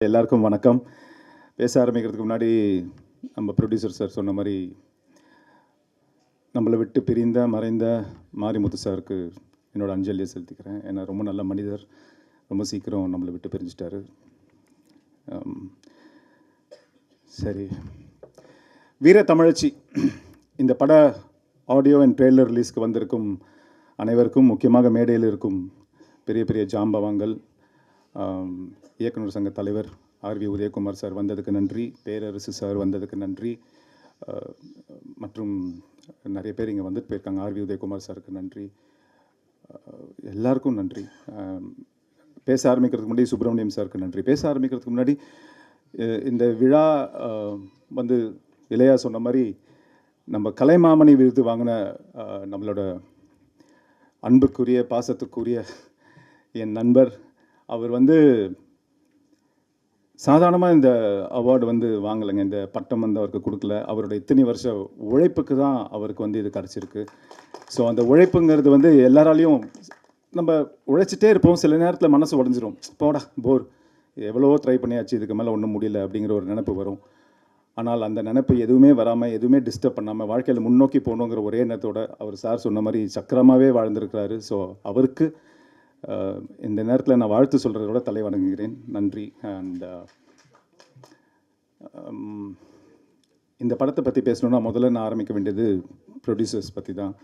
எல்லாருக்கும் வணக்கம். பேச ஆரம்பிக்கிறதுக்கு முன்னாடி நம்ம ப்ரொடியூசர் சார் சொன்ன மாதிரி நம்மளை விட்டு பிரிந்த மறைந்த மாரிமுத்து சாருக்கு என்னோடய அஞ்சலியை செலுத்திக்கிறேன். ஏன்னா ரொம்ப நல்ல மனிதர். ரொம்ப சீக்கிரம் நம்மளை விட்டு பிரிஞ்சிட்டாரு. சரி. வீர தமிழச்சி இந்த பட ஆடியோ அண்ட் ட்ரெய்லர் ரிலீஸ்க்கு வந்திருக்கும் அனைவருக்கும் முக்கியமாக மேடையில் இருக்கும் பெரிய பெரிய ஜாம்பவான்கள் இயக்குனர் சங்க தலைவர் ஆர்வி உதயகுமார் சார் வந்ததுக்கு நன்றி பேரரசு சார் வந்ததுக்கு நன்றி. மற்றும் நிறைய பேர் இங்கே வந்துட்டு போயிருக்காங்க. ஆர்வி உதயகுமார் சாருக்கு நன்றி. எல்லாருக்கும் நன்றி. பேச ஆரம்பிக்கிறதுக்கு முன்னாடி சுப்பிரமணியம் சாருக்கு நன்றி. பேச ஆரம்பிக்கிறதுக்கு முன்னாடி இந்த விழா வந்து இளையா சொன்ன மாதிரி நம்ம கலைமாமணி விருது வாங்கின நம்மளோட அன்புக்குரிய பாசத்துக்குரிய என் நண்பர் அவர் வந்து சாதாரணமாக இந்த அவார்டு வந்து வாங்கலைங்க. இந்த பட்டம் வந்து அவருக்கு கொடுக்கல. அவரோட இத்தனை வருஷ உழைப்புக்கு தான் அவருக்கு வந்து இது கிடச்சிருக்கு. ஸோ அந்த உழைப்புங்கிறது வந்து எல்லாராலையும் நம்ம உழைச்சிட்டே இருப்போம். சில நேரத்தில் மனசு உடஞ்சிரும். போடா போர். எவ்வளவோ ட்ரை பண்ணியாச்சு. இதுக்கு மேலே ஒன்றும் முடியல அப்படிங்கிற ஒரு நினைப்பு வரும். ஆனால் அந்த நினப்பு எதுவுமே வராமல் எதுவுமே டிஸ்டர்ப் பண்ணாமல் வாழ்க்கையில் முன்னோக்கி போகணுங்கிற ஒரே எண்ணத்தோட அவர் சார் சொன்ன மாதிரி சக்கரமாகவே வாழ்ந்திருக்கிறாரு. ஸோ அவருக்கு இந்த நேரத்தில் நான் வாழ்த்து சொல்கிறத விட தலை வணங்குகிறேன். நன்றி. அண்ட் இந்த படத்தை பற்றி பேசணுன்னா முதல்ல நான் ஆரம்பிக்க வேண்டியது ப்ரொடியூசர்ஸ் பற்றி தான்.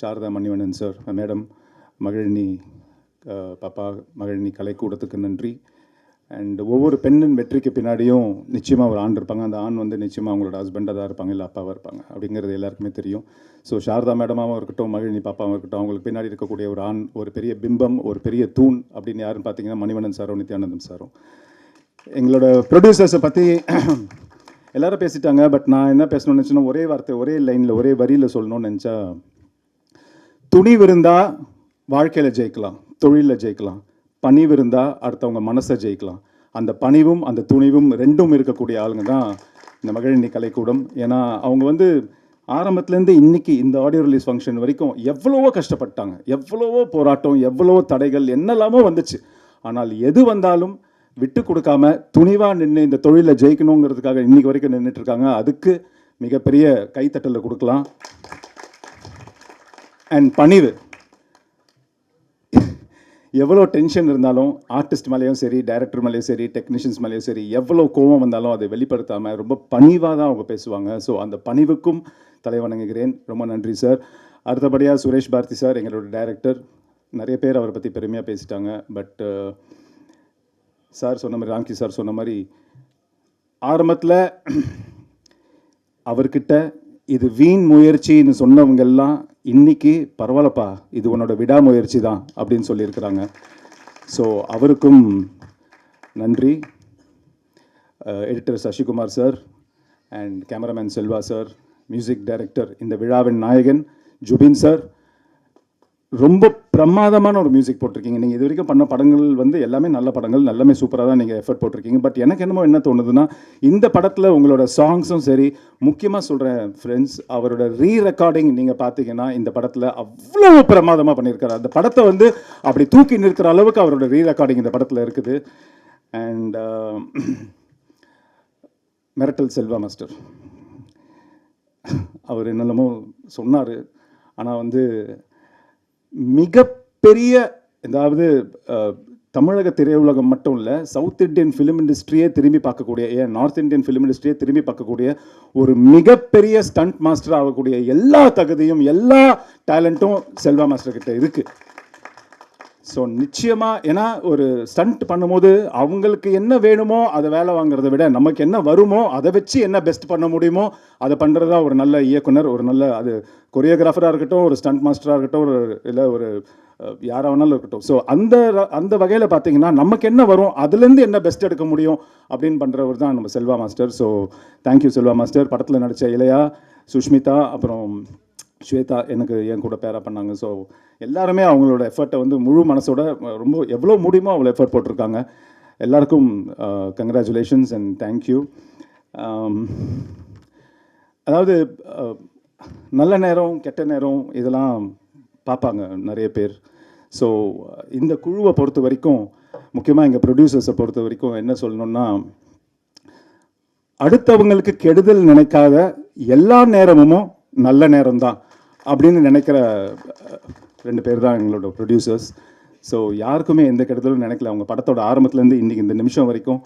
சாரதா மணிவண்ணன் சார் மேடம் மகிழினி பாப்பா மகிழினி கலைக்கூடத்துக்கு நன்றி. அண்ட் ஒவ்வொரு பெண்ணின் வெற்றிக்கு பின்னாடியும் நிச்சயமாக ஒரு ஆண் இருப்பாங்க. அந்த ஆண் வந்து நிச்சயமாக அவங்களோட ஹஸ்பண்டாக தான் இருப்பாங்க இல்லை அப்பாவாக இருப்பாங்க. அப்படிங்கிறது எல்லாருக்குமே தெரியும். ஸோ சாரதா மேடமாகவும் இருக்கட்டும் மகிழினி பாப்பாவும் இருக்கட்டும் அவங்களுக்கு பின்னாடி இருக்கக்கூடிய ஒரு ஆண் ஒரு பெரிய பிம்பம் ஒரு பெரிய தூண் அப்படின்னு யாருன்னு பார்த்தீங்கன்னா மணிவண்ணன் சாரும் நித்யானந்தம் சாரும். எங்களோட ப்ரொடியூசர்ஸை பற்றி எல்லாரும் பேசிட்டாங்க. பட் நான் என்ன பேசணும்னு நினச்சேன்னா ஒரே வார்த்தை ஒரே லைனில் ஒரே வரியில் சொல்லணும்னு நினச்சா துணிவு இருந்தால் வாழ்க்கையில் ஜெயிக்கலாம் தொழிலில் ஜெயிக்கலாம். பணிவு இருந்தால் அடுத்தவங்க மனசை ஜெயிக்கலாம். அந்த பணிவும் அந்த துணிவும் ரெண்டும் இருக்கக்கூடிய ஆளுங்க தான் இந்த மகிழினி கலைக்கூடம். ஏன்னா அவங்க வந்து ஆரம்பத்துலேருந்து இன்னைக்கு இந்த ஆடியோ ரிலீஸ் ஃபங்க்ஷன் வரைக்கும் எவ்வளவோ கஷ்டப்பட்டாங்க. எவ்வளவோ போராட்டம் எவ்வளவோ தடைகள் என்னெல்லாமோ வந்துச்சு. ஆனால் எது வந்தாலும் விட்டு கொடுக்காம துணிவாக நின்று இந்த தொழிலில் ஜெயிக்கணுங்கிறதுக்காக இன்றைக்கி வரைக்கும் நின்றுட்டு இருக்காங்க. அதுக்கு மிகப்பெரிய கைத்தட்டலை கொடுக்கலாம். அண்ட் பணிவு. எவ்வளோ டென்ஷன் இருந்தாலும் ஆர்டிஸ்ட் மேலேயும் சரி டைரக்டர் மேலேயும் சரி டெக்னீஷியன்ஸ் மேலேயும் சரி எவ்வளோ கோவம் வந்தாலும் அதை வெளிப்படுத்தாமல் ரொம்ப பணிவாக தான் அவங்க பேசுவாங்க. ஸோ அந்த பணிவுக்கும் தலை வணங்குகிறேன். ரொம்ப நன்றி சார் அடுத்தபடியாக சுரேஷ் பாரதி சார் எங்களோட டைரக்டர் நிறைய பேர் அவரை பற்றி பெருமையாக பேசிட்டாங்க. பட் சார் uh, சொன்ன மாதிரி ராம்கி சார் சொன்ன மாதிரி ஆரம்பத்தில் அவர்கிட்ட இது வீண் முயற்சின்னு சொன்னவங்க எல்லாம் இன்னைக்கு பரவாயில்லப்பா இது உன்னோட விடாமுயற்சி தான் அப்படின்னு சொல்லியிருக்கிறாங்க. ஸோ அவருக்கும் நன்றி. Editor Sasikumar sir and cameraman Selva sir music director இந்த விழாவின் நாயகன் ஜுபின் சார் ரொம்ப பிரமாதமான ஒரு மியூசிக் போட்டிருக்கீங்க. நீங்கள் இது வரைக்கும் பண்ண படங்கள் வந்து எல்லாமே நல்ல படங்கள் எல்லாமே சூப்பராக தான் நீங்கள் எஃபர்ட் போட்டிருக்கீங்க. பட் எனக்கு என்னமோ என்ன தோணுதுன்னா இந்த படத்தில் உங்களோட சாங்ஸும் சரி முக்கியமாக சொல்கிறேன் ஃப்ரெண்ட்ஸ் அவரோட ரீ ரெக்கார்டிங் நீங்கள் பார்த்தீங்கன்னா இந்த படத்தில் அவ்வளோ பிரமாதமாக பண்ணியிருக்காரு. அந்த படத்தை வந்து அப்படி தூக்கி நிற்கிற அளவுக்கு அவரோட ரீ ரெக்கார்டிங் இந்த படத்தில் இருக்குது. அண்ட் uh, மிரட்டல் செல்வா மாஸ்டர் அவர் என்னென்னமோ சொன்னார். ஆனால் வந்து மிகப்பெரிய அதாவது தமிழக திரையுலகம் மட்டும் இல்லை சவுத் இந்தியன் ஃபிலிம் இண்டஸ்ட்ரியே திரும்பி பார்க்கக்கூடிய ஏன் நார்த் இந்தியன் ஃபிலிம் இண்டஸ்ட்ரியே திரும்பி பார்க்கக்கூடிய ஒரு மிகப்பெரிய ஸ்டண்ட் மாஸ்டர் ஆகக்கூடிய எல்லா தகுதியும் எல்லா டேலண்ட்டும் செல்வா மாஸ்டர் கிட்ட இருக்குது ஸோ நிச்சயமாக ஏன்னா ஒரு ஸ்டண்ட் பண்ணும்போது அவங்களுக்கு என்ன வேணுமோ அதை வேலை வாங்குறத விட நமக்கு என்ன வருமோ அதை வச்சு என்ன பெஸ்ட் பண்ண முடியுமோ அதை பண்ணுறதா ஒரு நல்ல இயக்குனர் ஒரு நல்ல அது கொரியோகிராஃபராக இருக்கட்டும் ஒரு ஸ்டண்ட் மாஸ்டராக இருக்கட்டும் ஒரு இல்லை ஒரு யாராக வேணாலும் இருக்கட்டும். ஸோ அந்த அந்த வகையில் பார்த்தீங்கன்னா நமக்கு என்ன வரும் அதுலேருந்து என்ன பெஸ்ட் எடுக்க முடியும் அப்படின்னு பண்ணுறவர் தான் நம்ம Selva master. So thank you Selva master. படத்தில் நடித்த இளையா சுஷ்மிதா அப்புறம் ஸ்வேதா எனக்கு என் கூட பேரா பண்ணாங்க. ஸோ எல்லாருமே அவங்களோட எஃபர்ட்டை வந்து முழு மனசோட ரொம்ப எவ்வளோ முடியுமோ அவ்வளோ எஃபர்ட் போட்டிருக்காங்க. எல்லாருக்கும் கங்க்ராச்சுலேஷன்ஸ் அண்ட் தேங்க்யூ அதாவது நல்ல நேரம் கெட்ட நேரம் இதெல்லாம் பார்ப்பாங்க நிறைய பேர். ஸோ இந்த குழுவை பொறுத்த வரைக்கும் முக்கியமாக எங்கள் ப்ரொடியூசர்ஸை பொறுத்த வரைக்கும் என்ன சொல்லணும்னா அடுத்தவங்களுக்கு கெடுதல் நினைக்காத எல்லா நேரமும் நல்ல நேரம்தான். அப்படின்னு நினைக்கிற ரெண்டு பேர் தான் எங்களோட ப்ரொடியூசர்ஸ் ஸோ யாருக்குமே எந்த கெடுதலும் நினைக்கல. அவங்க படத்தோட ஆரம்பத்துலேருந்து இன்றைக்கி இந்த நிமிஷம் வரைக்கும்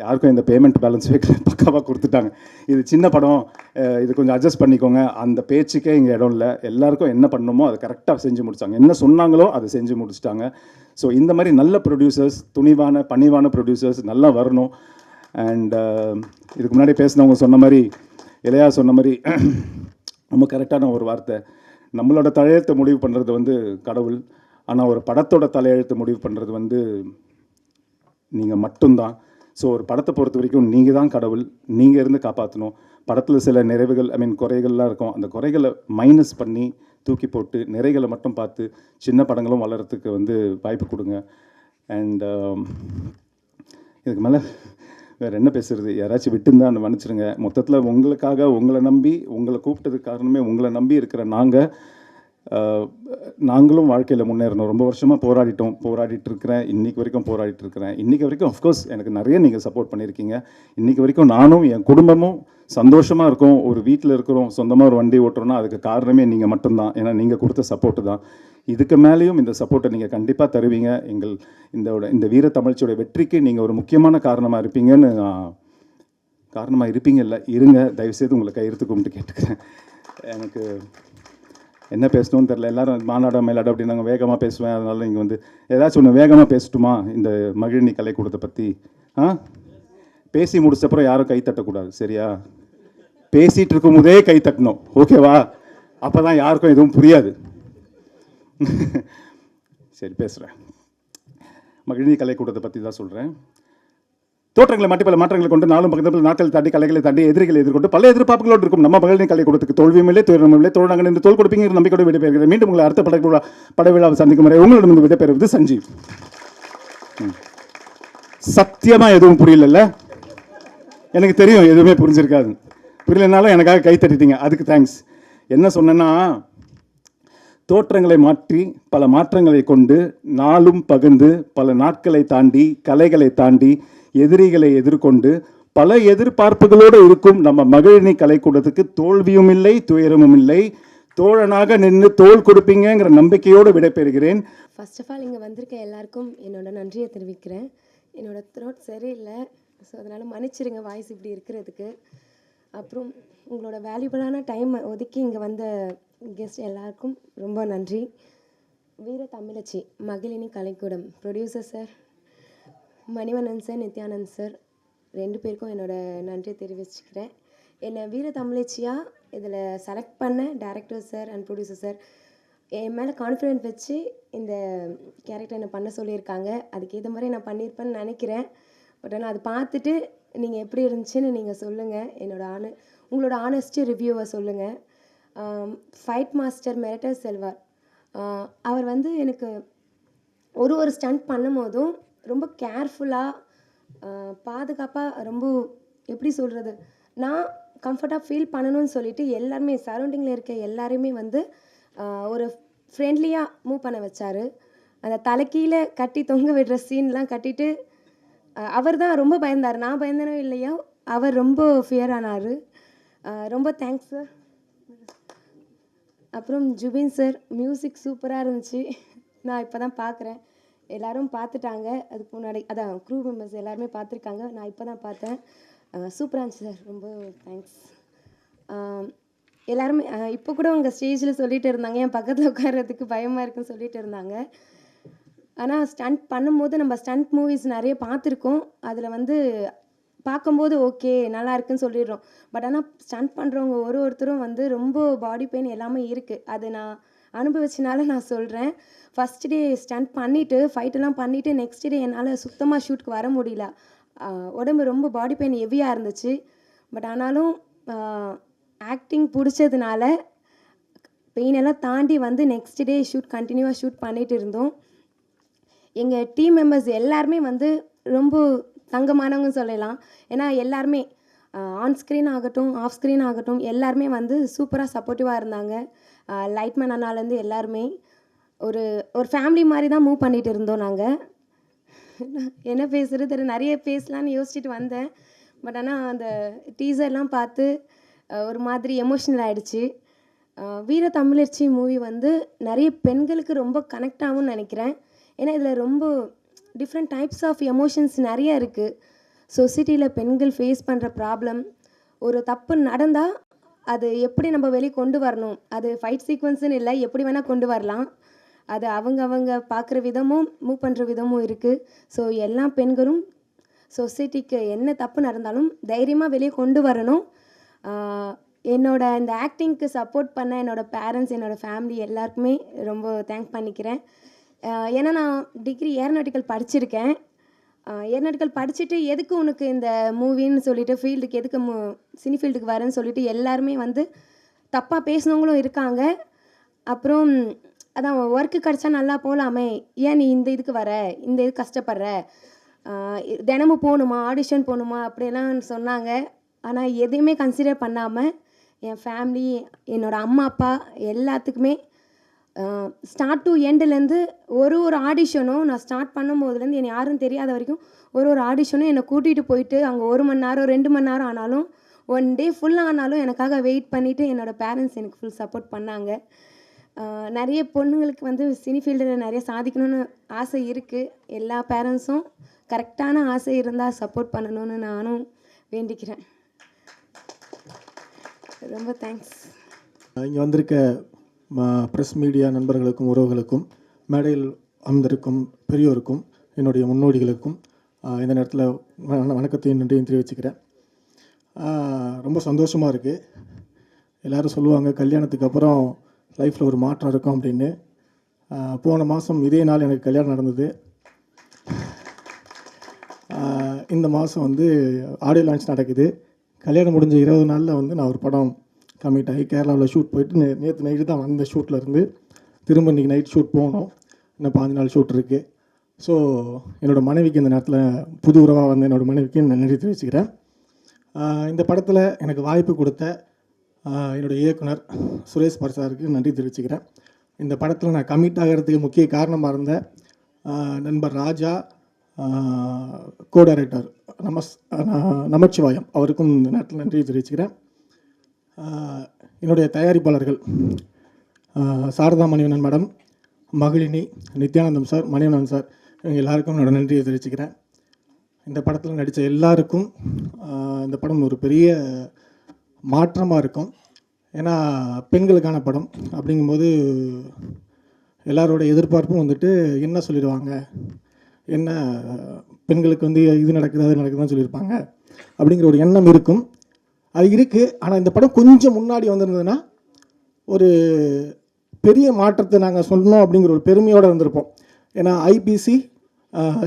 யாருக்கும் இந்த பேமெண்ட் பேலன்ஸ் வைக்கல. பக்காவாக கொடுத்துட்டாங்க. இது சின்ன படம். இது கொஞ்சம் அட்ஜஸ்ட் பண்ணிக்கோங்க. அந்த பேச்சுக்கே இங்கே இடம் இல்லை. எல்லாருக்கும் என்ன பண்ணணுமோ அதை கரெக்டாக செஞ்சு முடிச்சாங்க. என்ன சொன்னாங்களோ அதை செஞ்சு முடிச்சிட்டாங்க. ஸோ இந்த மாதிரி நல்ல ப்ரொடியூசர்ஸ் துணிவான பணிவான ப்ரொடியூசர்ஸ் நல்லா வரணும். அண்ட் இதுக்கு முன்னாடி பேசினவங்க சொன்ன மாதிரி இளையா சொன்ன மாதிரி ரொம்ப கரெக்டான ஒரு வார்த்தை. நம்மளோட தலையெழுத்தை முடிவு பண்ணுறது வந்து கடவுள். ஆனால் ஒரு படத்தோட தலையெழுத்தை முடிவு பண்ணுறது வந்து நீங்கள் மட்டும்தான். ஸோ ஒரு படத்தை பொறுத்த வரைக்கும் நீங்கள் தான் கடவுள். நீங்கள் இருந்து காப்பாற்றணும் படத்தில் சில நிறைவுகள் ஐ மீன் குறைகள்லாம் இருக்கும். அந்த குறைகளை மைனஸ் பண்ணி தூக்கி போட்டு நிறைகளை மட்டும் பார்த்து சின்ன படங்களும் வளர்கிறதுக்கு வந்து வாய்ப்பு கொடுங்க. அண்ட் um, இதுக்கு மேலே வேறு என்ன பேசுறது? யாராச்சும் விட்டுருந்தா மன்னிச்சிருங்க. மொத்தத்தில் உங்களுக்காக உங்களை நம்பி உங்களை கூப்பிட்டதுக்கு காரணமே உங்களை நம்பி இருக்கிற நாங்கள் நாங்களும் வாழ்க்கையில் முன்னேறணும். ரொம்ப வருஷமாக போராடிட்டோம். போராடிட்டு இருக்கிறேன். இன்றைக்கு வரைக்கும் போராடிட்டு இருக்கிறேன். இன்னைக்கு வரைக்கும் அஃப்கோர்ஸ் எனக்கு நிறைய நீங்கள் சப்போர்ட் பண்ணியிருக்கீங்க. இன்றைக்கி வரைக்கும் நானும் என் குடும்பமும் சந்தோஷமாக இருக்கோம். ஒரு வீட்டில் இருக்கிறோம். சொந்தமாக ஒரு வண்டி ஓட்டுறோன்னா அதுக்கு காரணமே நீங்கள் மட்டும்தான். ஏன்னா நீங்கள் கொடுத்த சப்போர்ட்டு தான். இதுக்கு மேலேயும் இந்த சப்போர்ட்டை நீங்கள் கண்டிப்பாக தருவீங்க. எங்கள் இந்த இந்த வீர தமிழ்ச்சியோட வெற்றிக்கு நீங்கள் ஒரு முக்கியமான காரணமாக இருப்பீங்கன்னு நான் காரணமாக இருப்பீங்கல்ல. இருங்க தயவுசெய்து உங்களை கையெழுத்து கும்பிட்டு கேட்டுக்கிறேன். எனக்கு என்ன பேசணும்னு தெரில எல்லாரும் மாநாட மேலாட அப்படி நாங்கள் வேகமாக பேசுவேன். அதனால் நீங்கள் வந்து ஏதாச்சும் ஒன்று வேகமாக பேசட்டுமா? இந்த மகிழினி கலைக்கூடத்தை பற்றி ஆ? பேசி முடிச்ச அப்புறம் யாரும் கை தட்டக்கூடாது. சரியா? பேசிகிட்டு இருக்கும்போதே கை தட்டணும். ஓகேவா? அப்போ தான் யாருக்கும் எதுவும் புரியாது. சரி பேசுகிறேன் மகிழினி கலைக்கூடத்தை பற்றி தான் சொல்கிறேன் தோற்றங்களை மாற்றி பல மாற்றங்களை கொண்டு நாளும் பக்கத்தில் நாட்கள் தாண்டி கலைகளை தாண்டி எதிரிகளை எதிர்கொண்டு பல எதிர்பார்ப்புகளோடு இருக்கும். நம்ம மகளிர் கலை கொடுத்துக்கு தோல்வியும் இல்லை துயரமும் இல்லை. என்று தோல் கொடுப்பீங்க நம்பிக்கையோடு விடைபெறுகிறேன். மீண்டும் உங்களை அடுத்த படை விழா படை விழாவை சந்திக்கும் வரை உங்களிடம் விடைபெறுவது சஞ்சீவ். ம். எதுவும் புரியலல்ல? எனக்கு தெரியும் எதுவுமே புரிஞ்சிருக்காது. புரியலனாலும் எனக்காக கை தட்டிட்டீங்க. அதுக்கு தேங்க்ஸ் என்ன சொன்னேன்னா தோற்றங்களை மாற்றி பல மாற்றங்களை கொண்டு நாளும் பகிர்ந்து பல நாட்களை தாண்டி கலைகளை தாண்டி எதிரிகளை எதிர்கொண்டு பல எதிர்பார்ப்புகளோடு இருக்கும் நம்ம மகிழினி கலைக்கூடத்துக்கு தோல்வியும் இல்லை துயரமும் இல்லை. தோழனாக நின்று தோள் கொடுப்பீங்கங்கிற நம்பிக்கையோடு விடைபெறுகிறேன். ஃபர்ஸ்ட் ஆஃப் ஆல் இங்கே வந்திருக்க எல்லாருக்கும் என்னோட நன்றியை தெரிவிக்கிறேன். என்னோட த்ரோட் சரியில்லை. ஸோ அதனால் மன்னிச்சிடுங்க வாய்ஸ் இப்படி இருக்கிறதுக்கு. அப்புறம் உங்களோட வேல்யூபிளான டைம் ஒதுக்கி இங்கே வந்த கெஸ்ட் எல்லாருக்கும் ரொம்ப நன்றி. Veera Tamizhachi Magalini Kalaikoodam producer sir Manivannan sir Nithyanand sir ரெண்டு பேருக்கும் என்னோடய நன்றியை தெரிவிச்சுக்கிறேன். என்னை வீர தமிழச்சியாக இதில் செலக்ட் பண்ண director sir and producer sir என் மேலே கான்ஃபிடென்ட் வச்சு இந்த கேரக்டர் என்னை பண்ண சொல்லியிருக்காங்க. அதுக்கேற்ற மாதிரி நான் பண்ணியிருப்பேன்னு நினைக்கிறேன். பட் ஆனால் அது பார்த்துட்டு நீங்கள் எப்படி இருந்துச்சுன்னு நீங்கள் சொல்லுங்கள் என்னோட ஆணு உங்களோட ஆனஸ்ட்டு ரிவ்யூவை சொல்லுங்கள் ஃபைட் மாஸ்டர் மெரட்டர் செல்வார் அவர் வந்து எனக்கு ஒரு ஒரு ஸ்டண்ட் பண்ணும் போதும் ரொம்ப கேர்ஃபுல்லாக பாதுகாப்பாக ரொம்ப எப்படி சொல்கிறது நான் கம்ஃபர்ட்டாக ஃபீல் பண்ணணும்னு சொல்லிட்டு எல்லாருமே சரௌண்டிங்கில் இருக்க எல்லாருமே வந்து ஒரு ஃப்ரெண்ட்லியாக மூவ் பண்ண வச்சார். அந்த தலைக்கீழ கட்டி தொங்க விடுற சீன்லாம் கட்டிட்டு அவர் தான் ரொம்ப பயந்தார். நான் பயந்தனோ இல்லையோ? அவர் ரொம்ப ஃபியர் ஆனார். ரொம்ப தேங்க்ஸ் சார் அப்புறம் ஜுபின் சார் மியூசிக் சூப்பராக இருந்துச்சு. நான் இப்போ தான் பார்க்குறேன் எல்லாரும் பார்த்துட்டாங்க அதுக்கு முன்னாடி அதான் க்ரூ மெம்பர்ஸ் எல்லாருமே பார்த்துருக்காங்க நான் இப்போ தான் பார்த்தேன் சூப்பராக இருந்துச்சு சார் ரொம்ப தேங்க்ஸ் எல்லாருமே இப்போ கூட உங்கள் ஸ்டேஜில் சொல்லிகிட்டு இருந்தாங்க. என் பக்கத்தில் உட்கார்றதுக்கு பயமாக இருக்குன்னு சொல்லிகிட்டு இருந்தாங்க. ஆனால் ஸ்டண்ட் பண்ணும்போது நம்ம ஸ்டண்ட் மூவிஸ் நிறைய பார்த்துருக்கோம் அதில் வந்து பார்க்கும்போது ஓகே நல்லா இருக்குன்னு சொல்லிடுறோம். பட் ஆனால் ஸ்டண்ட் பண்ணுறவங்க ஒரு ஒருத்தரும் வந்து ரொம்ப பாடி பெயின் எல்லாமே இருக்குது அது நான் அனுபவிச்சனால நான் சொல்கிறேன் ஃபஸ்ட் டே ஸ்டண்ட் பண்ணிவிட்டு ஃபைட்டெல்லாம் பண்ணிவிட்டு நெக்ஸ்ட் டே என்னால் சுத்தமாக ஷூட்க்கு வர முடியல. உடம்பு ரொம்ப பாடி பெயின் ஹெவியாக இருந்துச்சு. பட் ஆனாலும் ஆக்டிங் பிடிச்சதுனால பெயினெல்லாம் தாண்டி வந்து நெக்ஸ்ட் டே ஷூட் கண்டினியூவாக ஷூட் பண்ணிகிட்டு இருந்தோம். எங்கள் டீம் மெம்பர்ஸ் எல்லாருமே வந்து ரொம்ப தங்கமானவங்கன்னு சொல்லலாம். ஏன்னா எல்லாருமே ஆன் ஸ்க்ரீன் ஆகட்டும் ஆஃப் ஸ்க்ரீன் ஆகட்டும் எல்லாருமே வந்து சூப்பராக சப்போர்ட்டிவாக இருந்தாங்க. லைட்மேன் அண்ணாலேருந்து எல்லாருமே ஒரு ஒரு ஃபேமிலி மாதிரி தான் மூவ் பண்ணிகிட்டு இருந்தோம் நாங்கள் என்ன பேசுகிறது தெரியல. நிறைய பேசலான்னு யோசிச்சுட்டு வந்தேன். பட் ஆனால் அந்த டீசர்லாம் பார்த்து ஒரு மாதிரி எமோஷ்னல் ஆகிடுச்சு வீர தமிழர்ச்சி மூவி வந்து நிறைய பெண்களுக்கு ரொம்ப கனெக்ட் ஆகும்னு நினைக்கிறேன். ஏன்னா இதில் ரொம்ப டிஃப்ரெண்ட் டைப்ஸ் ஆஃப் எமோஷன்ஸ் நிறைய இருக்குது சொசைட்டியில் பெண்கள் ஃபேஸ் பண்ணுற ப்ராப்ளம் ஒரு தப்பு நடந்தால் அது எப்படி நம்ம வெளியே கொண்டு வரணும்? அது ஃபைட் சீக்வன்ஸுன்னு இல்லை எப்படி வேணால் கொண்டு வரலாம். அது அவங்க அவங்க பார்க்குற விதமும் மூவ் பண்ணுற விதமும் இருக்குது ஸோ எல்லா பெண்களும் சொசைட்டிக்கு என்ன தப்பு நடந்தாலும் தைரியமாக வெளியே கொண்டு வரணும். என்னோட இந்த ஆக்டிங்க்கு சப்போர்ட் பண்ண என்னோடய பேரண்ட்ஸ் என்னோட ஃபேமிலி எல்லாருக்குமே ரொம்ப தேங்க் பண்ணிக்கிறேன். ஏன்னா நான் டிகிரி ஏரோநாட்டிக்கல் படிச்சிருக்கேன். ஏரோநாட்டிக்கல் படிச்சுட்டு எதுக்கு உனக்கு இந்த மூவின்னு சொல்லிட்டு ஃபீல்டுக்கு எதுக்கு மு சினி ஃபீல்டுக்கு வரேன்னு சொல்லிட்டு எல்லாருமே வந்து தப்பாக பேசினவங்களும் இருக்காங்க. அப்புறம் அதான் ஒர்க்கு கிடச்சா நல்லா போகலாமே ஏன் நீ இந்த இதுக்கு வர? இந்த இது கஷ்டப்படுற? தினமும் போகணுமா? ஆடிஷன் போகணுமா? அப்படிலாம் சொன்னாங்க. ஆனால் எதையுமே கன்சிடர் பண்ணாமல் என் ஃபேமிலி என்னோட அம்மா அப்பா எல்லாத்துக்குமே ஸ்டார்ட் டு எண்டுலேருந்து ஒரு ஒரு ஆடிஷனும் நான் ஸ்டார்ட் பண்ணும் போதுலேருந்து என்னை யாரும் தெரியாத வரைக்கும் ஒரு ஒரு ஆடிஷனும் என்னை கூட்டிகிட்டு போயிட்டு அங்கே ஒரு மணி நேரம் ரெண்டு மணி நேரம் ஆனாலும் ஒன் டே ஃபுல் ஆனாலும் எனக்காக வெயிட் பண்ணிவிட்டு என்னோடய பேரண்ட்ஸ் எனக்கு ஃபுல் சப்போர்ட் பண்ணாங்க. நிறைய பொண்ணுங்களுக்கு வந்து சினி ஃபீல்டில் நிறைய சாதிக்கணும்னு ஆசை இருக்குது எல்லா பேரண்ட்ஸும் கரெக்டான ஆசை இருந்தால் சப்போர்ட் பண்ணணும்னு நானும் வேண்டிக்கிறேன். ரொம்ப தேங்க்ஸ் இங்கே வந்திருக்க ப்ரெஸ் மீடியா நண்பர்களுக்கும் உறவுகளுக்கும் மேடையில் அமர்ந்திருக்கும் பெரியோருக்கும் என்னுடைய முன்னோடிகளுக்கும் இந்த நேரத்தில் வணக்கத்தையும் நன்றியும் தெரிவிச்சுக்கிறேன். ரொம்ப சந்தோஷமாக இருக்குது எல்லோரும் சொல்லுவாங்க கல்யாணத்துக்கு அப்புறம் லைஃப்பில் ஒரு மாற்றம் இருக்கும் அப்படின்னு. போன மாதம் இதே நாள் எனக்கு கல்யாணம் நடந்தது. இந்த மாதம் வந்து ஆடியோ லான்ச் நடக்குது. கல்யாணம் முடிஞ்ச இருபது நாளில் வந்து நான் ஒரு படம் கமிட் ஆகி கேரளாவில் ஷூட் போயிட்டு நே நேற்று நைட்டு தான் வந்த ஷூட்டில் இருந்து திரும்ப இன்றைக்கி நைட் ஷூட் போகணும் இன்னும் பாஞ்சு நாள் ஷூட் இருக்குது ஸோ என்னோடய மனைவிக்கு இந்த நேரத்தில் புது உறவாக வந்த என்னோடய மனைவிக்கு நான் நன்றி தெரிவிச்சுக்கிறேன். இந்த படத்தில் எனக்கு வாய்ப்பு கொடுத்த என்னோடய இயக்குனர் சுரேஷ் பர்சாருக்கு நன்றி தெரிவிச்சுக்கிறேன். இந்த படத்தில் நான் கமிட் ஆகிறதுக்கு முக்கிய காரணமாக இருந்த நண்பர் ராஜா கோ டைரக்டர் நமஸ் நமச்சிவாயம் அவருக்கும் இந்த நேரத்தில் நன்றி தெரிவிச்சுக்கிறேன். என்னுடைய தயாரிப்பாளர்கள் Sharada Manivannan madam Magalini Nithyanandam sir Manivannan sir இவங்க எல்லாருக்கும் என்னோட நன்றியை தெரிவிச்சுக்கிறேன். இந்த படத்தில் நடித்த எல்லாருக்கும் இந்த படம் ஒரு பெரிய மாற்றமாக இருக்கும். ஏன்னா பெண்களுக்கான படம் அப்படிங்கும்போது எல்லாரோட எதிர்பார்ப்பும் வந்துட்டு என்ன சொல்லிடுவாங்க? என்ன பெண்களுக்கு வந்து இது நடக்குது அது நடக்குதுன்னு சொல்லியிருப்பாங்க. அப்படிங்கிற ஒரு எண்ணம் இருக்கும். அது இருக்குது ஆனால் இந்த படம் கொஞ்சம் முன்னாடி வந்திருந்ததுன்னா ஒரு பெரிய மாற்றத்தை நாங்கள் சொன்னோம் அப்படிங்கிற ஒரு பெருமையோடு இருந்திருப்போம். ஏன்னா ஐபிசி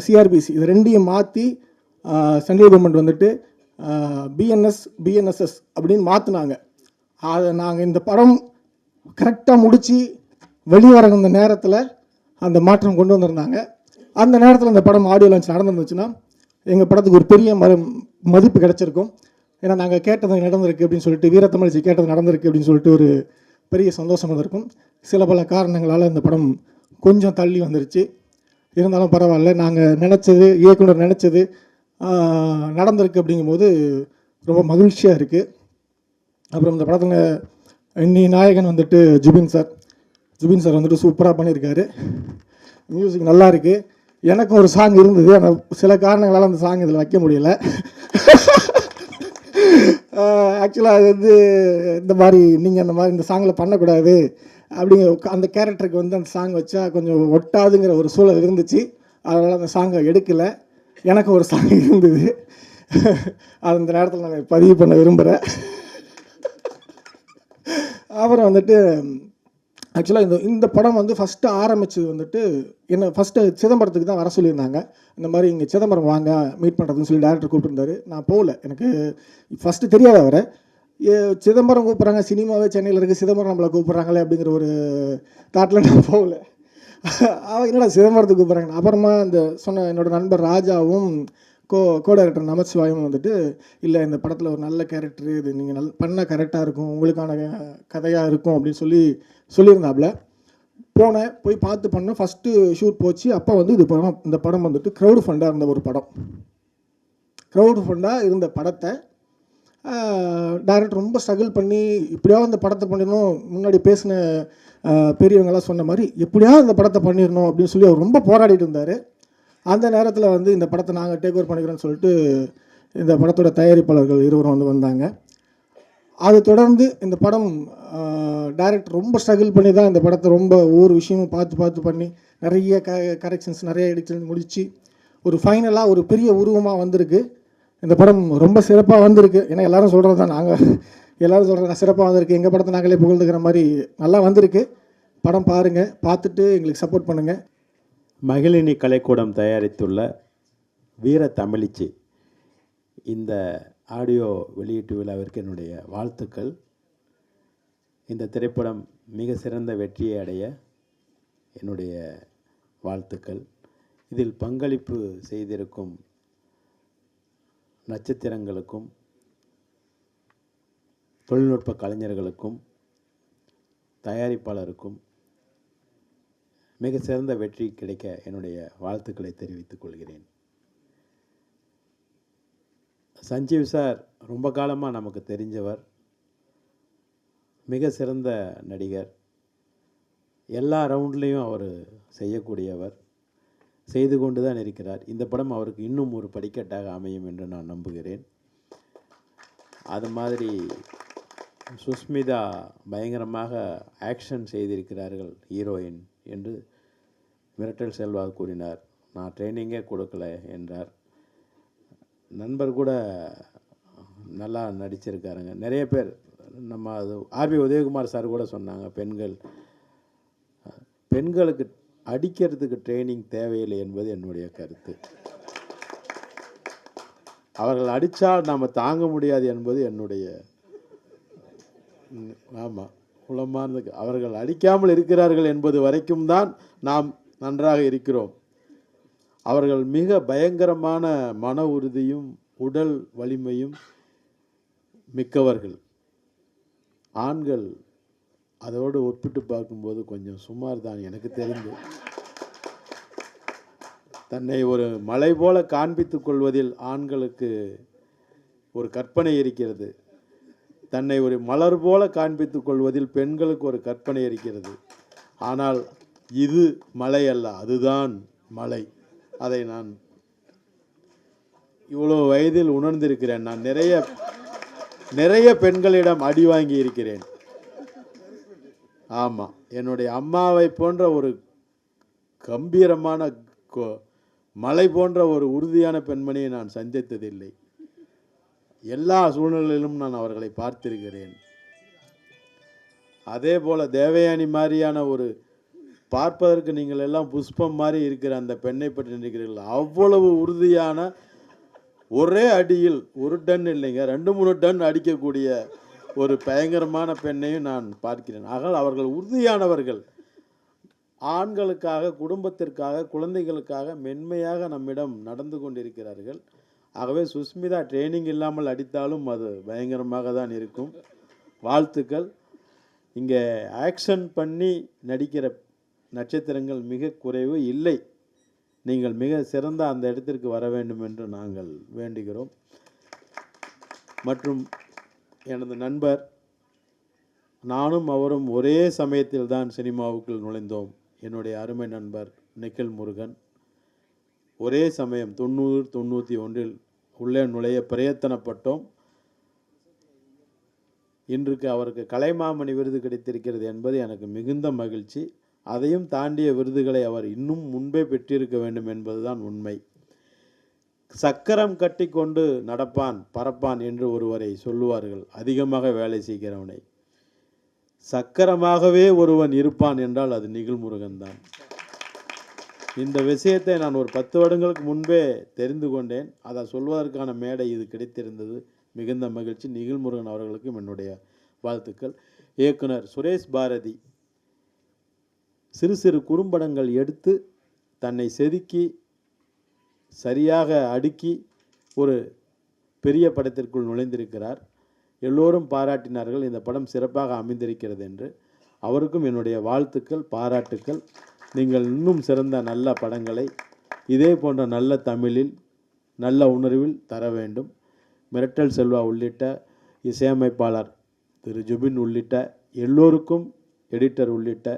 சிஆர்பிசி இது ரெண்டையும் மாற்றி சென்ட்ரல் கவர்மெண்ட் வந்துட்டு பிஎன்எஸ் பிஎன்எஸ்எஸ் அப்படின்னு மாற்றினாங்க அதை நாங்கள் இந்த படம் கரெக்டாக முடித்து வெளிவர அந்த நேரத்தில் அந்த மாற்றம் கொண்டு வந்திருந்தாங்க. அந்த நேரத்தில் அந்த படம் ஆடியோ லான்ச் நடந்துருந்துச்சுன்னா எங்கள் படத்துக்கு ஒரு பெரிய ம மதிப்பு கிடச்சிருக்கும். ஏன்னா நாங்கள் கேட்டது நடந்திருக்கு அப்படின்னு சொல்லிட்டு வீரத்தமிழ்ச்சி கேட்டது நடந்திருக்கு அப்படின்னு சொல்லிட்டு ஒரு பெரிய சந்தோஷம் வந்திருக்கும். சில பல காரணங்களால் இந்த படம் கொஞ்சம் தள்ளி வந்துருச்சு. இருந்தாலும் பரவாயில்ல நாங்கள் நினச்சது இயக்குனர் நினச்சது நடந்திருக்கு அப்படிங்கும்போது ரொம்ப மகிழ்ச்சியாக இருக்குது அப்புறம் இந்த படத்தில் இன்னி நாயகன் வந்துட்டு ஜுபின் சார். ஜுபின் சார் வந்துட்டு சூப்பராக பண்ணியிருக்காரு. மியூசிக் நல்லா இருக்குது எனக்கும் ஒரு சாங் இருந்தது ஆனால் சில காரணங்களால் அந்த சாங் இதில் வைக்க முடியல. ஆக்சுவலாக அது வந்து இந்த மாதிரி நீங்கள் அந்த மாதிரி இந்த சாங்கில் பண்ணக்கூடாது அப்படிங்கிற அந்த கேரக்டருக்கு வந்து அந்த சாங் வச்சா கொஞ்சம் ஒட்டாதுங்கிற ஒரு சூழல் இருந்துச்சு. அதனால் அந்த சாங்கை எடுக்கலை. எனக்கு ஒரு சாங் இருந்தது. அது அந்த நேரத்தில் நான் பதிவு பண்ண விரும்புகிறேன் அப்புறம் வந்துட்டு ஆக்சுவலாக இந்த இந்த படம் வந்து ஃபஸ்ட்டு ஆரம்பிச்சது வந்துட்டு என்ன ஃபஸ்ட்டு சிதம்பரத்துக்கு தான் வர சொல்லியிருந்தாங்க. இந்த மாதிரி இங்கே சிதம்பரம் வாங்க மீட் பண்ணுறதுன்னு சொல்லி டேரக்டர் கூப்பிட்டுருந்தாரு. நான் போகல. எனக்கு ஃபஸ்ட்டு தெரியாத அவரை. ஏ, சிதம்பரம் கூப்பிட்றாங்க சினிமாவே சென்னையில் இருக்குது சிதம்பரம் நம்மளை கூப்பிட்றாங்களே அப்படிங்கிற ஒரு தாட்டில் நான் போகல. அவன் என்னடா சிதம்பரத்துக்கு கூப்பிட்றாங்க? அப்புறமா இந்த சொன்ன என்னோட நண்பர் ராஜாவும் கோ கோ டைரக்டர் நமச்சிவாயும் வந்துட்டு இல்லை இந்த படத்தில் ஒரு நல்ல கேரக்டர் இது நீங்கள் நல் பண்ணால் கரெக்டாக இருக்கும் உங்களுக்கான கதையாக இருக்கும் அப்படின்னு சொல்லி சொல்லியிருந்தாப்புல போனேன் போய் பார்த்து பண்ணேன் ஃபஸ்ட்டு ஷூட் போச்சு. அப்போ வந்து இது படம் இந்த படம் வந்துட்டு க்ரௌடு ஃபண்டாக இருந்த ஒரு படம். க்ரௌடு ஃபண்டாக இருந்த படத்தை டேரக்டர் ரொம்ப ஸ்ட்ரகிள் பண்ணி இப்படியாவது அந்த படத்தை பண்ணிடணும் முன்னாடி பேசின பெரியவங்களாம் சொன்ன மாதிரி எப்படியாவது அந்த படத்தை பண்ணிடணும் அப்படின்னு சொல்லி அவர் ரொம்ப போராடிட்டு இருந்தார். அந்த நேரத்தில் வந்து இந்த படத்தை நாங்கள் டேக் ஓவர் பண்ணிக்கிறோன்னு சொல்லிட்டு இந்த படத்தோட தயாரிப்பாளர்கள் இருவரும் வந்து வந்தாங்க. அது தொடர்ந்து இந்த படம் டைரக்டர் ரொம்ப ஸ்ட்ரகிள் பண்ணி தான் இந்த படத்தை ரொம்ப ஒவ்வொரு விஷயமும் பார்த்து பார்த்து பண்ணி நிறைய க கரெக்ஷன்ஸ் நிறைய எடிஷன் முடித்து ஒரு ஃபைனலாக ஒரு பெரிய உருவமாக வந்திருக்கு. இந்த படம் ரொம்ப சிறப்பாக வந்திருக்கு. ஏன்னா எல்லாரும் சொல்கிறது தான் நாங்கள் எல்லாரும் சொல்கிறது சிறப்பாக வந்திருக்கு. எங்கள் படத்தை நாங்களே புகழ்ந்துக்கிற மாதிரி நல்லா வந்திருக்கு. படம் பாருங்கள் பார்த்துட்டு எங்களுக்கு சப்போர்ட் பண்ணுங்கள் மகிழினி கலைக்கூடம் தயாரித்துள்ள வீர தமிழிச்சி இந்த ஆடியோ வெளியீட்டு விழாவிற்கு என்னுடைய வாழ்த்துக்கள். இந்த திரைப்படம் மிக சிறந்த வெற்றியை அடைய என்னுடைய வாழ்த்துக்கள். இதில் பங்களிப்பு செய்திருக்கும் நட்சத்திரங்களுக்கும் தொழில்நுட்ப கலைஞர்களுக்கும் தயாரிப்பாளருக்கும் மிக சிறந்த வெற்றி கிடைக்க என்னுடைய வாழ்த்துக்களை தெரிவித்துக் கொள்கிறேன். சஞ்சீவ் சார் ரொம்ப காலமாக நமக்கு தெரிஞ்சவர் மிக சிறந்த நடிகர். எல்லா ரவுண்ட்லேயும் அவர் செய்யக்கூடியவர் செய்து கொண்டு தான் இருக்கிறார். இந்த படம் அவருக்கு இன்னும் ஒரு படிக்கட்டாக அமையும் என்று நான் நம்புகிறேன். அது மாதிரி சுஸ்மிதா பயங்கரமாக ஆக்ஷன் செய்திருக்கிறார்கள் ஹீரோயின். என்று மிரட்டல் செல்வா கூறினார். நான் ட்ரைனிங்கே கொடுக்கல என்றார். நண்பர் கூட நல்லா நடிச்சிருக்காருங்க. நிறைய பேர் நம்ம அது ஆர்பி உதயகுமார் சார் கூட சொன்னாங்க பெண்கள் பெண்களுக்கு அடிக்கிறதுக்கு ட்ரைனிங் தேவையில்லை என்பது என்னுடைய கருத்து. அவர்கள் அடித்தால் நாம் தாங்க முடியாது என்பது என்னுடைய ஆமாம் குளமானது அவர்கள் அடிக்காமல் இருக்கிறார்கள் என்பது வரைக்கும் தான் நாம் நன்றாக இருக்கிறோம். அவர்கள் மிக பயங்கரமான மன உறுதியும் உடல் வலிமையும் மிக்கவர்கள். ஆண்கள் அதோடு ஒப்பிட்டு பார்க்கும்போது கொஞ்சம் சுமார் தான் எனக்கு தெரிந்து. தன்னை ஒரு மலை போல காண்பித்துக் கொள்வதில் ஆண்களுக்கு ஒரு கற்பனை இருக்கிறது. தன்னை ஒரு மலர் போல காண்பித்துக் கொள்வதில் பெண்களுக்கு ஒரு கற்பனை இருக்கிறது. ஆனால் இது மலை அல்ல அதுதான் மலை. அதை நான் இவ்வளோ வயதில் உணர்ந்திருக்கிறேன். நான் நிறைய நிறைய பெண்களிடம் அடி வாங்கி இருக்கிறேன். ஆமாம் என்னுடைய அம்மாவை போன்ற ஒரு கம்பீரமான மலை போன்ற ஒரு உறுதியான பெண்மணியை நான் சந்தித்ததில்லை. எல்லா சூழ்நிலையிலும் நான் அவர்களை பார்த்திருக்கிறேன். அதே போல் தேவயானி மாதிரியான ஒரு பார்ப்பதற்கு நீங்கள் எல்லாம் புஷ்பம் மாதிரி இருக்கிற அந்த பெண்ணை பற்றி நினைக்கிறீர்கள். அவ்வளவு உறுதியான ஒரே அடியில் ஒரு டன் இல்லைங்க ரெண்டு மூணு டன் அடிக்கக்கூடிய ஒரு பயங்கரமான பெண்ணையும் நான் பார்க்கிறேன். ஆக அவர்கள் உறுதியானவர்கள். ஆண்களுக்காக குடும்பத்திற்காக குழந்தைகளுக்காக மென்மையாக நம்மிடம் நடந்து கொண்டிருக்கிறார்கள். ஆகவே சுஸ்மிதா ட்ரைனிங் இல்லாமல் அடித்தாலும் அது பயங்கரமாக தான் இருக்கும். வாழ்த்துக்கள். இங்கே ஆக்ஷன் பண்ணி நடிக்கிற நட்சத்திரங்கள் மிக குறைவு இல்லை. நீங்கள் மிக சிறந்த அந்த இடத்திற்கு வர வேண்டும் என்று நாங்கள் வேண்டுகிறோம். மற்றும் எனது நண்பர் நானும் அவரும் ஒரே சமயத்தில் தான் சினிமாவுக்குள் நுழைந்தோம். என்னுடைய அருமை நண்பர் நிக்கில் முருகன். ஒரே சமயம் தொண்ணூறு தொண்ணூற்றி ஒன்றில் உள்ளே நுழைய பிரயத்தனப்பட்டோம். இன்றுக்கு அவருக்கு கலைமாமணி விருது கிடைத்திருக்கிறது என்பது எனக்கு மிகுந்த மகிழ்ச்சி. அதையும் தாண்டிய விருதுகளை அவர் இன்னும் முன்பே பெற்றிருக்க வேண்டும் என்பதுதான் உண்மை. சக்கரம் கட்டி கொண்டு நடப்பான் பறப்பான் என்று ஒருவரை சொல்லுவார்கள். அதிகமாக வேலை செய்கிறவனை. சக்கரமாகவே ஒருவன் இருப்பான் என்றால் அது நிகழ்முருகன் தான் இந்த விஷயத்தை நான் ஒரு பத்து வருடங்களுக்கு முன்பே தெரிந்து கொண்டேன். அதை சொல்வதற்கான மேடை இது கிடைத்திருந்தது. மிகுந்த மகிழ்ச்சி. நிகழ்முருகன் அவர்களுக்கும் என்னுடைய வாழ்த்துக்கள். இயக்குனர் சுரேஷ் பாரதி சிறு சிறு குறும்படங்கள் எடுத்து தன்னை செதுக்கி சரியாக அடுக்கி ஒரு பெரிய படத்திற்குள் நுழைந்திருக்கிறார். எல்லோரும் பாராட்டினார்கள். இந்த படம் சிறப்பாக அமைந்திருக்கிறது என்று அவருக்கும் என்னுடைய வாழ்த்துக்கள் பாராட்டுக்கள். நீங்கள் இன்னும் சிறந்த நல்ல படங்களை இதே போன்ற நல்ல தமிழில் நல்ல உணர்வில் தர வேண்டும். மிரட்டல் செல்வா உள்ளிட்ட இசையமைப்பாளர் திரு ஜுபின் உள்ளிட்ட எல்லோருக்கும் எடிட்டர் உள்ளிட்ட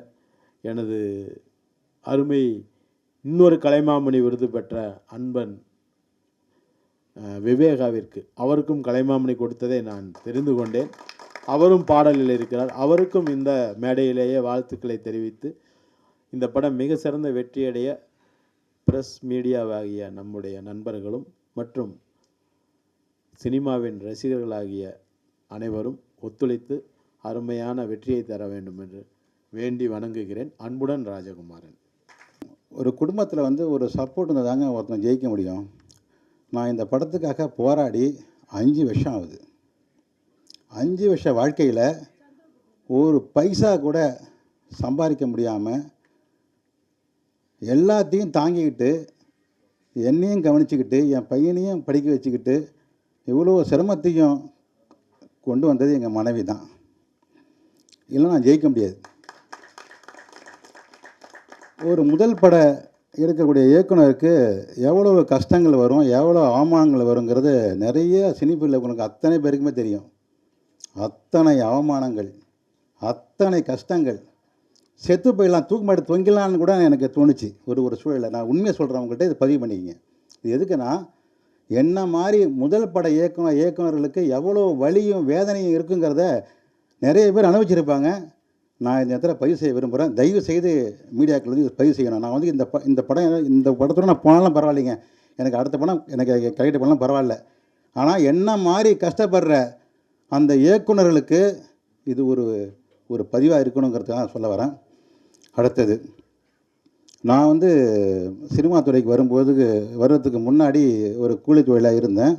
எனது அருமை இன்னொரு கலைமாமணி விருது பெற்ற அன்பன் விவேகாவிற்கு அவருக்கும் கலைமாமணி கொடுத்ததை நான் தெரிந்து கொண்டேன். அவரும் பாடலில் இருக்கிறார். அவருக்கும் இந்த மேடையிலேயே வாழ்த்துக்களை தெரிவித்து இந்த படம் மிக சிறந்த வெற்றியடைய பிரஸ் மீடியாவாகிய நம்முடைய நண்பர்களும் மற்றும் சினிமாவின் ரசிகர்களாகிய அனைவரும் ஒத்துழைத்து அருமையான வெற்றியை தர வேண்டும் என்று வேண்டி வணங்குகிறேன். அன்புடன் ராஜகுமாரன். ஒரு குடும்பத்தில் வந்து ஒரு சப்போர்ட் இருந்தால் தாங்க ஒருத்தன் ஜெயிக்க முடியும். நான் இந்த படத்துக்காக போராடி அஞ்சு வருஷம் ஆகுது. அஞ்சு வருஷ வாழ்க்கையில் ஒரு பைசா கூட சம்பாதிக்க முடியாமல் எல்லாத்தையும் தாங்கிக்கிட்டு என்னையும் கவனிச்சுக்கிட்டு என் பையனையும் படிக்க வச்சுக்கிட்டு இவ்வளோ சிரமத்தையும் கொண்டு வந்தது எங்கள் மனைவி தான். இல்லை நான் ஜெயிக்க முடியாது. ஒரு முதல் பட எடுக்கக்கூடிய இயக்குனருக்கு எவ்வளோ கஷ்டங்கள் வரும் எவ்வளோ அவமானங்கள் வருங்கிறது நிறைய சினிப்பில் உனக்கு அத்தனை பேருக்குமே தெரியும். அத்தனை அவமானங்கள் அத்தனை கஷ்டங்கள். செத்து போயிடலாம் தூக்கு மாட்டி தொங்கிடலான்னு கூட எனக்கு தோணுச்சு ஒரு ஒரு சூழலில். நான் உண்மையை சொல்கிறேன் உங்கள்கிட்ட இது பதிவு பண்ணிக்கிங்க. இது எதுக்குன்னா என்ன மாதிரி முதல் பட இயக்குனர் இயக்குனர்களுக்கு எவ்வளோ வலியும் வேதனையும் இருக்குங்கிறத நிறைய பேர் அனுபவிச்சிருப்பாங்க. நான் இந்த இடத்துல பதிவு செய்ய விரும்புகிறேன் தயவு செய்து மீடியாக்கள் வந்து இதை பதிவு செய்யணும். நான் வந்து இந்த ப இந்த படம் இந்த படத்தோட நான் போனாலும் பரவாயில்லைங்க. எனக்கு அடுத்த படம் எனக்கு கரெக்ட் பண்ணலாம் பரவாயில்ல. ஆனால் என்ன மாதிரி கஷ்டப்படுற அந்த இயக்குனர்களுக்கு இது ஒரு ஒரு பதிவாக இருக்கணுங்கிறதுக்காக சொல்ல வரேன். அடுத்தது. நான் வந்து சினிமா துறைக்கு வரும்போது வர்றதுக்கு முன்னாடி ஒரு கூலி தொழிலாக இருந்தேன்.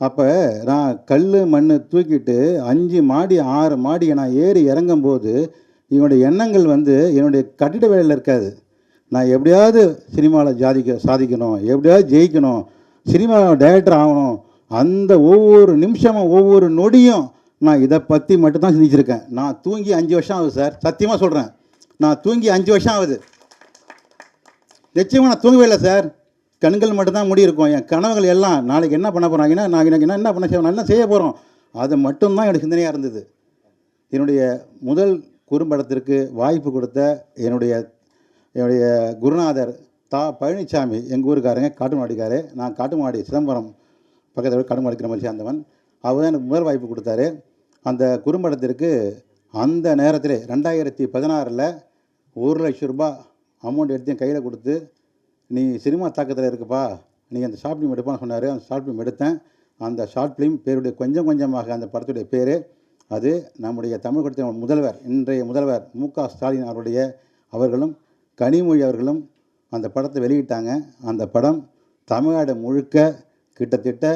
அப்போ நான் கல் மண் தூக்கிட்டு அஞ்சு மாடி ஆறு மாடியை நான் ஏறி இறங்கும்போது என்னுடைய எண்ணங்கள் வந்து என்னுடைய கட்டிட வேலையில் இருக்காது. நான் எப்படியாவது சினிமாவில் ஜாதிக்க சாதிக்கணும் எப்படியாவது ஜெயிக்கணும் சினிமா டைரக்டர் ஆகணும். அந்த ஒவ்வொரு நிமிஷமும் ஒவ்வொரு நொடியும் நான் இதை பற்றி மட்டும்தான் சிந்திச்சிருக்கேன். நான் தூங்கி அஞ்சு வருஷம் ஆகுது சார். சத்தியமாக சொல்கிறேன் நான் தூங்கி அஞ்சு வருஷம் ஆகுது. நிச்சயமாக நான் தூங்கவே இல்லை சார். கண்கள் மட்டும்தான் முடி இருக்கும். என் கனவுகள் எல்லாம் நாளைக்கு என்ன பண்ண போகிறாங்கன்னா நான் எனக்கு என்ன என்ன பண்ண செய்வோம் என்ன செய்ய போகிறோம் அது மட்டும்தான் என்னோட சிந்தனையாக இருந்தது. என்னுடைய முதல் குறும்படத்திற்கு வாய்ப்பு கொடுத்த என்னுடைய என்னுடைய குருநாதர் தா பழனிசாமி எங்கள் ஊருக்காரங்க காட்டுமாடிக்காரு நான் காட்டுமாடி சிதம்பரம் பக்கத்தில் காட்டுமாடி கிராமத்தை சேர்ந்தவன். அவர் தான் எனக்கு முதல் வாய்ப்பு கொடுத்தாரு. அந்த குறும்படத்திற்கு அந்த நேரத்தில் ரெண்டாயிரத்தி பதினாறில் ஒரு லட்ச ரூபா அமௌண்ட் எடுத்து என் கையில் கொடுத்து நீ சினிமா தாக்கத்தில் இருக்குப்பா. நீ அந்த ஷார்ட் ஃபிலிம் எடுப்பான்னு சொன்னார். அந்த ஷார்ட் ஃபிலிம் எடுத்தேன். அந்த ஷார்ட் ஃபிலிம் பேருடைய கொஞ்சம் கொஞ்சமாக அந்த படத்துடைய பேர் அது நம்முடைய தமிழ் முதல்வர் இன்றைய முதல்வர் மு க ஸ்டாலின் அவருடைய அவர்களும் கனிமொழி அவர்களும் அந்த படத்தை வெளியிட்டாங்க. அந்த படம் தமிழ்நாடு முழுக்க கிட்டத்தட்ட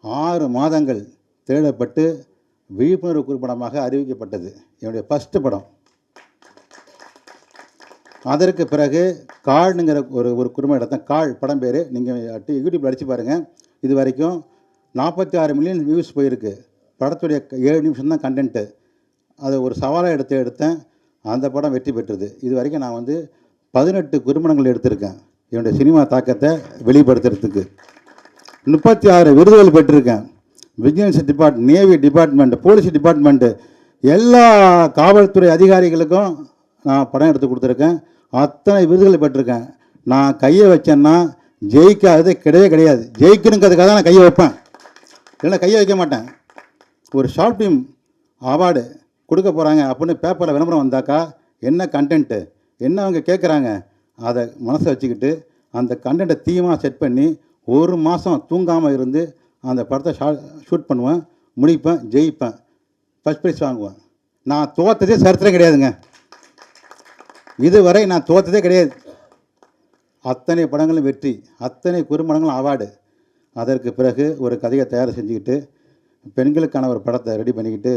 ஆறு மாதங்கள் தேடப்பட்டு விழிப்புணர்வு குறிப்படமாக அறிவிக்கப்பட்டது. என்னுடைய ஃபஸ்ட்டு படம். அதற்கு பிறகு கால்னுங்கிற ஒரு ஒரு குடும்ப இடத்த கால் படம் பேர் நீங்கள் யூடியூப்பில் அடித்து பாருங்கள் இது வரைக்கும் நாற்பத்தி ஆறு மில்லியன் வியூஸ் போயிருக்கு. படத்துடைய ஏழு நிமிஷம் தான் கண்டென்ட்டு அதை ஒரு சவாலாக எடுத்து எடுத்தேன். அந்த படம் வெற்றி பெற்றது. இது வரைக்கும் நான் வந்து பதினெட்டு குறும்படங்கள் எடுத்திருக்கேன். என்னுடைய சினிமா தாக்கத்தை வெளிப்படுத்துறதுக்கு. முப்பத்தி ஆறு விருதுகள் பெற்றிருக்கேன். Vigilance depart navy department police department எல்லா காவல்துறை அதிகாரிகளுக்கும் நான் படம் எடுத்து கொடுத்துருக்கேன். அத்தனை விருதுகளை பெற்றிருக்கேன். நான் கையை வச்சேன்னா ஜெயிக்காதது கிடையவே கிடையாது. ஜெயிக்கணுங்கிறதுக்காக தான் நான் கையை வைப்பேன். இல்லைன்னா கையை வைக்க மாட்டேன். ஒரு ஷார்ட் ஃபிலிம் அவார்டு கொடுக்க போகிறாங்க அப்படின்னு பேப்பரில் விளம்பரம் வந்தாக்கா என்ன கண்டென்ட்டு என்ன அவங்க கேட்குறாங்க அதை மனசை வச்சுக்கிட்டு அந்த கண்டென்ட்டை தீமாக செட் பண்ணி ஒரு மாதம் தூங்காமல் இருந்து அந்த படத்தை ஷா ஷூட் பண்ணுவேன் முடிப்பேன் ஜெயிப்பேன். ஃபஸ்ட் ப்ரைஸ் வாங்குவேன். நான் தோற்றதே சரித்திரம் கிடையாதுங்க. இதுவரை நான் தோத்ததே கிடையாது. அத்தனை படங்களும் வெற்றி அத்தனை குறும்படங்களும் அவார்டு. அதற்கு பிறகு ஒரு கதையை தயார் செஞ்சுக்கிட்டு பெண்களுக்கான ஒரு படத்தை ரெடி பண்ணிக்கிட்டு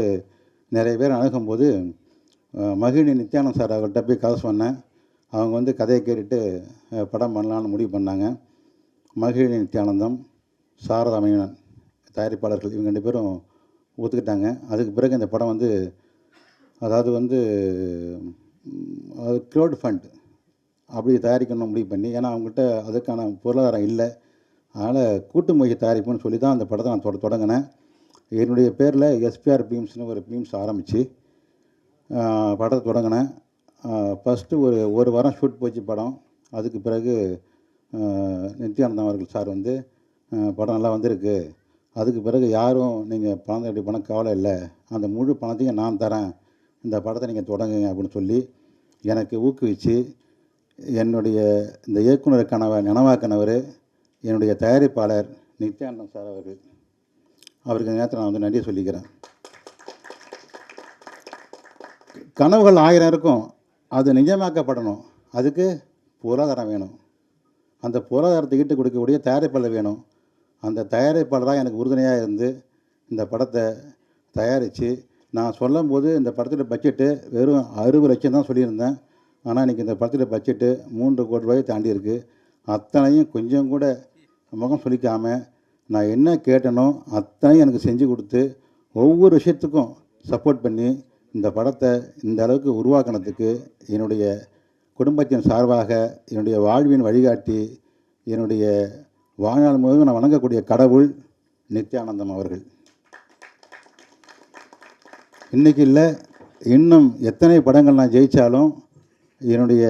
நிறைய பேர் அணுகும்போது மகிழி நித்யானந்த் சார் அவர்கிட்ட போய் கதை சொன்னேன். அவங்க வந்து கதையை கேட்டுட்டு படம் பண்ணலான்னு முடிவு பண்ணாங்க. மகிழி நித்யானந்தம் சாரதா மணிவண்ணன் தயாரிப்பாளர்கள் இவங்க ரெண்டு பேரும் ஒத்துக்கிட்டாங்க. அதுக்கு பிறகு இந்த படம் வந்து அதாவது வந்து க்ரௌட் ஃபண்ட் அப்படி தயாரிக்கணும் முடிவு பண்ணி ஏன்னா அவங்ககிட்ட அதுக்கான பொருளாதாரம் இல்லை. அதனால் கூட்டு முயற்சி தயாரிப்புன்னு சொல்லி தான் அந்த படத்தை நான் தொட தொடங்கினேன். என்னுடைய பேரில் எஸ்பிஆர் பீம்ஸ்னு ஒரு பீம்ஸ் ஆரம்பித்து படத்தை தொடங்கினேன். ஃபஸ்ட்டு ஒரு ஒரு வாரம் ஷூட் போச்சு படம். அதுக்கு பிறகு நித்யானந்தம் அவர்கள் சார் வந்து படம் நல்லா வந்திருக்கு. அதுக்கு பிறகு யாரும் நீங்கள் பணம் எப்படி பணம் கவலை இல்லை. அந்த முழு பணத்தையும் நான் தரேன். இந்த படத்தை நீங்கள் தொடங்குங்க அப்படின்னு சொல்லி எனக்கு ஊக்குவிச்சு என்னுடைய இந்த இயக்குனர் கனவை நனவாக்கினவர் என்னுடைய தயாரிப்பாளர் நித்யானந்தம் சார் அவர்கள். அவருக்கு நேரத்தில் நான் வந்து நன்றி சொல்லிக்கிறேன். கனவுகள் ஆயிரம் இருக்கும். அது நிஜமாக்கப்படணும். அதுக்கு பொருளாதாரம் வேணும். அந்த பொருளாதாரத்தை ஈட்டு கொடுக்கக்கூடிய தயாரிப்பாளர் வேணும். அந்த தயாரிப்பாளராக எனக்கு உறுதுணையாக இருந்து இந்த படத்தை தயாரித்து நான் சொல்லும்போது இந்த படத்தோட பட்ஜெட்டு வெறும் அறுபது லட்சம் தான் சொல்லியிருந்தேன். ஆனால் இன்றைக்கி இந்த படத்தோட பட்ஜெட்டு மூன்று கோடி ரூபாயை தாண்டி இருக்குது அத்தனையும் கொஞ்சம் கூட முகம் சொல்லிக்காமல் நான் என்ன கேட்டனோ அத்தனையும் எனக்கு செஞ்சு கொடுத்து ஒவ்வொரு விஷயத்துக்கும் சப்போர்ட் பண்ணி இந்த படத்தை இந்த அளவுக்கு உருவாக்கினதுக்கு என்னுடைய குடும்பத்தின் சார்பாக என்னுடைய வாழ்வின் வழிகாட்டி என்னுடைய வாழ்நாள் முழுவதும் நான் வணங்கக்கூடிய கடவுள் நித்யானந்தம் அவர்கள். இன்றைக்கி இல்லை இன்னும் எத்தனை படங்கள் நான் ஜெயித்தாலும் என்னுடைய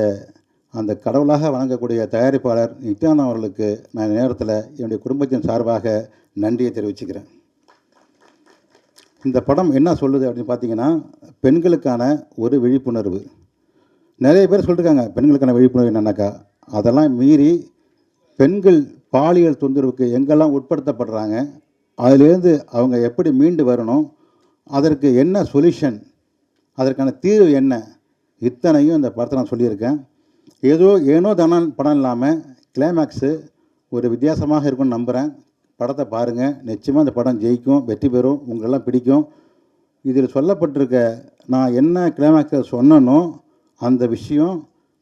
அந்த கடவுளாக வணங்கக்கூடிய தயாரிப்பாளர் நித்யானந்தம் அவர்களுக்கு நான் நேரத்தில் என்னுடைய குடும்பத்தின் சார்பாக நன்றியை தெரிவிச்சுக்கிறேன். இந்த படம் என்ன சொல்லுது அப்படின்னு பார்த்தீங்கன்னா பெண்களுக்கான ஒரு விழிப்புணர்வு. நிறைய பேர் சொல்லியிருக்காங்க பெண்களுக்கான விழிப்புணர்வு என்னன்னாக்கா அதெல்லாம் மீறி பெண்கள் பாலியல் தொந்தரவுக்கு எங்கெல்லாம் உட்படுத்தப்படுறாங்க அதிலேருந்து அவங்க எப்படி மீண்டு வரணும் அதற்கு என்ன சொல்யூஷன் அதற்கான தீர்வு என்ன? இத்தனையும் இந்த படத்தை நான் சொல்லியிருக்கேன். ஏதோ ஏனோ தான படம் இல்லாமல் கிளைமேக்ஸு ஒரு வித்தியாசமாக இருக்கும்னு நம்புகிறேன் படத்தை பாருங்கள் நிச்சயமாக இந்த படம் ஜெயிக்கும் வெற்றி பெறும் உங்களெல்லாம் பிடிக்கும். இதில் சொல்லப்பட்டிருக்க நான் என்ன கிளைமேக்ஸில் சொன்னனோ அந்த விஷயம்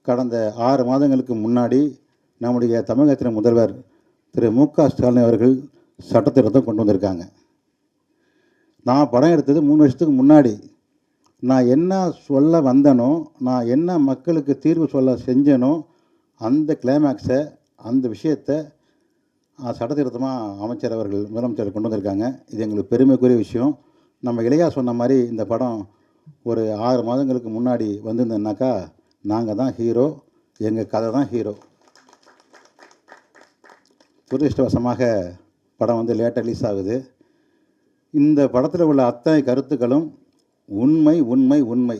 கடந்த ஆறு மாதங்களுக்கு முன்னாடி நம்முடைய தமிழகத்தின் முதல்வர் திரு மு க ஸ்டாலின் அவர்கள் சட்டத்திட்டத்தை கொண்டு வந்திருக்காங்க. நான் படம் எடுத்தது மூணு வருஷத்துக்கு முன்னாடி. நான் என்ன சொல்ல வந்தனோ நான் என்ன மக்களுக்கு தீர்வு சொல்ல செஞ்சனோ அந்த கிளைமேக்ஸை அந்த விஷயத்தை சட்டத்திருத்தமாக அமைச்சர் அவர்கள் முதலமைச்சர் கொண்டு வந்திருக்காங்க. இது எங்களுக்கு பெருமைக்குரிய விஷயம். நம்ம இளையா சொன்ன மாதிரி இந்த படம் ஒரு ஆறு மாதங்களுக்கு முன்னாடி வந்திருந்தேன்னாக்கா நாங்கள் தான் ஹீரோ எங்கள் கதை தான் ஹீரோ துரதிருஷ்டவசமாக படம் வந்து லேட்டாக ரிலீஸ் ஆகுது. இந்த படத்தில் உள்ள அத்தனை கருத்துக்களும் உண்மை உண்மை உண்மை.